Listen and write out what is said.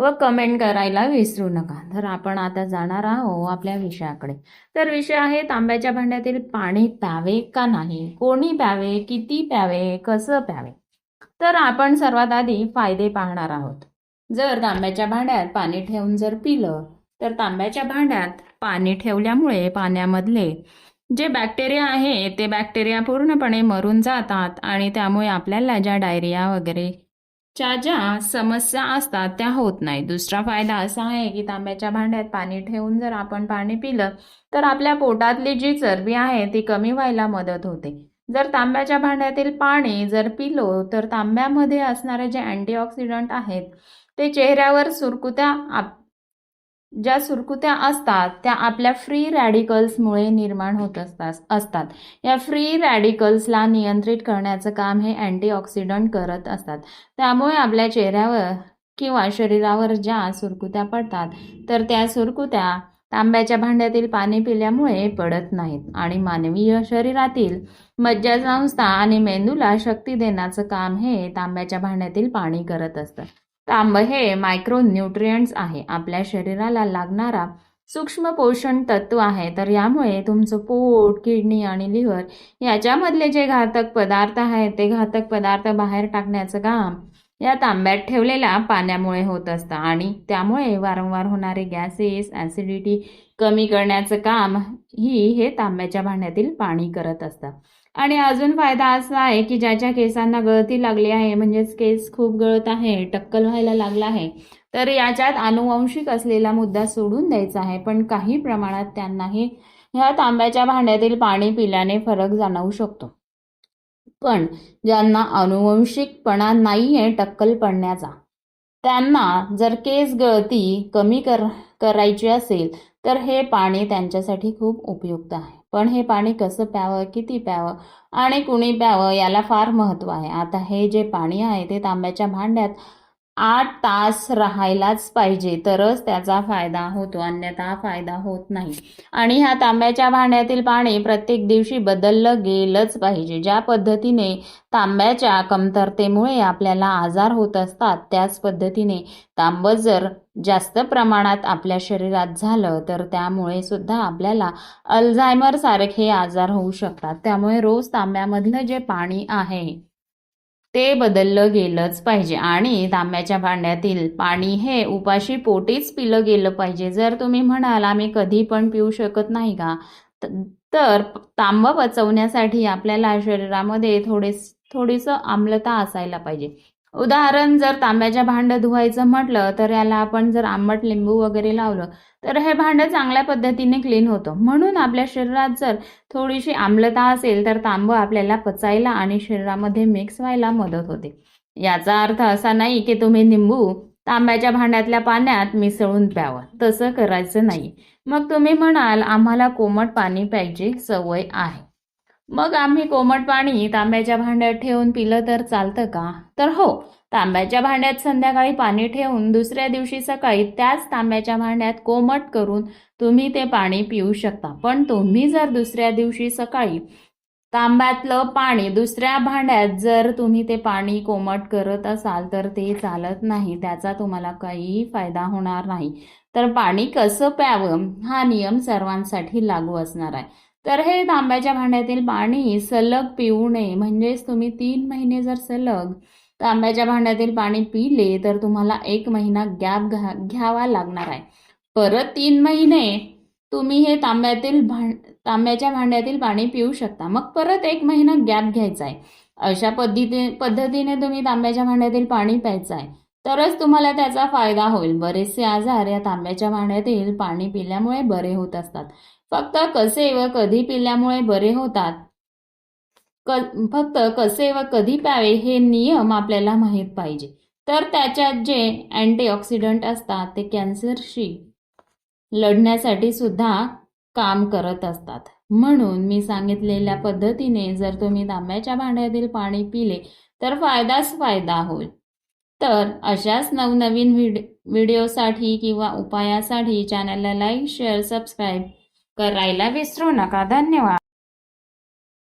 व कमेंट करायला विसरू नका. तर आपण आता जाणार आहोत आपल्या विषयाकडे. तर विषय आहे तांब्याच्या भांड्यातील पाणी प्यावे का नाही? कोणी प्यावे? किती प्यावे? कसं प्यावे? तर आपण सर्वात आधी फायदे पाहणार आहोत. जर तांब्याच्या भांड्यात पाणी ठेवून जर पिलं तर तांब्याच्या भांड्यात पाणी ठेवल्यामुळे पाण्यामधले जे बॅक्टेरिया आहे ते बॅक्टेरिया पूर्णपणे मरून जातात आणि त्यामुळे आपल्याला ज्या डायरिया वगैरे च्या ज्या समस्या असतात त्या होत नाही. दुसरा फायदा असा आहे की तांब्याच्या भांड्यात पाणी ठेवून जर आपण पाणी पिलं तर आपल्या पोटातली जी चरबी आहे ती कमी व्हायला मदत होते. जर तांब्याच्या भांड्यातील पाणी जर पिलो तर तांब्यामध्ये असणारे जे अँटीऑक्सिडंट आहेत ते चेहऱ्यावर सुरकुत्या आप ज्या सुरकुत्या असतात त्या आपल्या फ्री रॅडिकल्समुळे निर्माण होत असतात असतात. या फ्री रॅडिकल्सला नियंत्रित करण्याचं काम हे अँटीऑक्सिडंट करत असतात. त्यामुळे आपल्या चेहऱ्यावर किंवा शरीरावर ज्या सुरकुत्या पडतात तर त्या सुरकुत्या तांब्याच्या भांड्यातील पाणी पिल्यामुळे पडत नाहीत. आणि मानवीय शरीरातील मज्जासंस्था आणि मेंदूला शक्ती देण्याचं काम हे तांब्याच्या भांड्यातील पाणी करत असतं. तांब हे मायक्रो न्यूट्रियंट्स आहे. आपल्या शरीराला लागणारा सूक्ष्म पोषण तत्व आहे. तर यामुळे तुमचं पोट किडनी आणि लिव्हर याच्यामधले जे घातक पदार्थ आहेत ते घातक पदार्थ बाहेर टाकण्याचं काम या तांब्यात ठेवलेल्या पाण्यामुळे होत असतं आणि त्यामुळे वारंवार होणारे गॅसेस ॲसिडिटी कमी करण्याचं काम ही हे तांब्याच्या भांड्यातील पाणी करत असतं. आणि अजून फायदा असा आहे की ज्याच्या केसांना गळती लागली आहे म्हणजेच केस खूप गळत आहे टक्कल व्हायला लागला आहे तर याच्यात अनुवंशिक असलेला मुद्दा सोडून द्यायचा आहे. पण काही प्रमाणात त्यांनाही ह्या तांब्याच्या भांड्यातील पाणी पिल्याने फरक जाणवू शकतो. पण ज्यांना अनुवंशिकपणा नाही आहे टक्कल पडण्याचा. त्यांना जर केस गळती कमी कर करायची असेल तर हे पाणी त्यांच्यासाठी खूप उपयुक्त आहे. पण हे पाणी कसं प्यावं किती प्यावं आणि कुणी प्यावं याला फार महत्त्व आहे. आता हे जे पाणी आहे ते तांब्याच्या भांड्यात आठ तास राहायलाच पाहिजे. तरच त्याचा फायदा होतो. अन्यथा फायदा होत नाही. आणि ह्या तांब्याच्या भांड्यातील पाणी प्रत्येक दिवशी बदललं गेलंच पाहिजे. ज्या पद्धतीने तांब्याच्या कमतरतेमुळे आपल्याला आजार होत असतात त्याच पद्धतीने तांबं जर जास्त प्रमाणात आपल्या शरीरात झालं तर त्यामुळे सुद्धा आपल्याला अल्झायमर सारखे आजार होऊ शकतात. त्यामुळे रोज तांब्यामधलं जे पाणी आहे ते बदललं गेलंच पाहिजे. आणि तांब्याच्या भांड्यातील पाणी हे उपाशी पोटीच पिलं गेलं पाहिजे. जर तुम्ही म्हणाल आम्ही कधी पण पिऊ शकत नाही का? तर तांब पचवण्यासाठी आपल्याला शरीरामध्ये थोडे थोडीसं आम्लता असायला पाहिजे. उदाहरण जर तांब्याच्या भांडं धुवायचं म्हटलं तर याला आपण जर आंबट लिंबू वगैरे लावलं तर हे भांडं चांगल्या पद्धतीने क्लीन होतं. म्हणून आपल्या शरीरात जर थोडीशी आम्लता असेल तर तांब आपल्याला पचायला आणि शरीरामध्ये मिक्स व्हायला मदत होते. याचा अर्थ असा नाही की तुम्ही निंबू तांब्याच्या भांड्यातल्या पाण्यात मिसळून प्यावं. तसं करायचं नाही. मग तुम्ही म्हणाल आम्हाला कोमट पाणी प्यायची सवय आहे. मग आम्ही कोमट पाणी तांब्याच्या भांड्यात ठेवून पिलं तर चालतं का? तर हो तांब्याच्या भांड्यात संध्याकाळी पाणी ठेवून दुसऱ्या दिवशी सकाळी त्याच तांब्याच्या भांड्यात कोमट करून तुम्ही ते पाणी पिऊ शकता. पण तुम्ही जर दुसऱ्या दिवशी सकाळी तांब्यातलं पाणी दुसऱ्या भांड्यात जर तुम्ही ते पाणी कोमट करत असाल तर ते चालत नाही त्याचा तुम्हाला काहीही फायदा होणार नाही. तर पाणी कसं प्यावं हा नियम सर्वांसाठी लागू असणार आहे. तर हे तांब्याच्या भांड्यातील पाणी सलग पिऊ नये म्हणजेच तुम्ही तीन महिने जर सलग तांब्याच्या भांड्यातील पाणी पिले तर तुम्हाला एक महिना गॅप घ्या घ्यावा लागणार आहे. परत तीन महिने तुम्ही हे तांब्यातील भांड तांब्याच्या भांड्यातील पाणी पिऊ शकता. मग परत एक महिना गॅप घ्यायचा आहे. अशा पद्धती पद्धतीने तुम्ही तांब्याच्या भांड्यातील पाणी प्यायचं आहे. तरच तुम्हाला त्याचा फायदा होईल. बरेचसे आजार या तांब्याच्या भांड्यातील पाणी पिल्यामुळे बरे होत असतात. फक्त कसे व कधी पिल्यामुळे बरे होतात? क फक्त कसे व कधी प्यावे हे नियम आपल्याला माहीत पाहिजे. तर त्याच्यात जे अँटीऑक्सिडंट असतात ते कॅन्सरशी लढण्यासाठी सुद्धा काम करत असतात. म्हणून मी सांगितलेल्या पद्धतीने जर तुम्ही तांब्याच्या भांड्यातील पाणी पिले तर फायदाच फायदा होईल. तर अशाच नवनवीन व्हिड व्हिडिओसाठी किंवा उपायासाठी चॅनलला लाईक शेअर सबस्क्राईब करायला विसरू नका. धन्यवाद.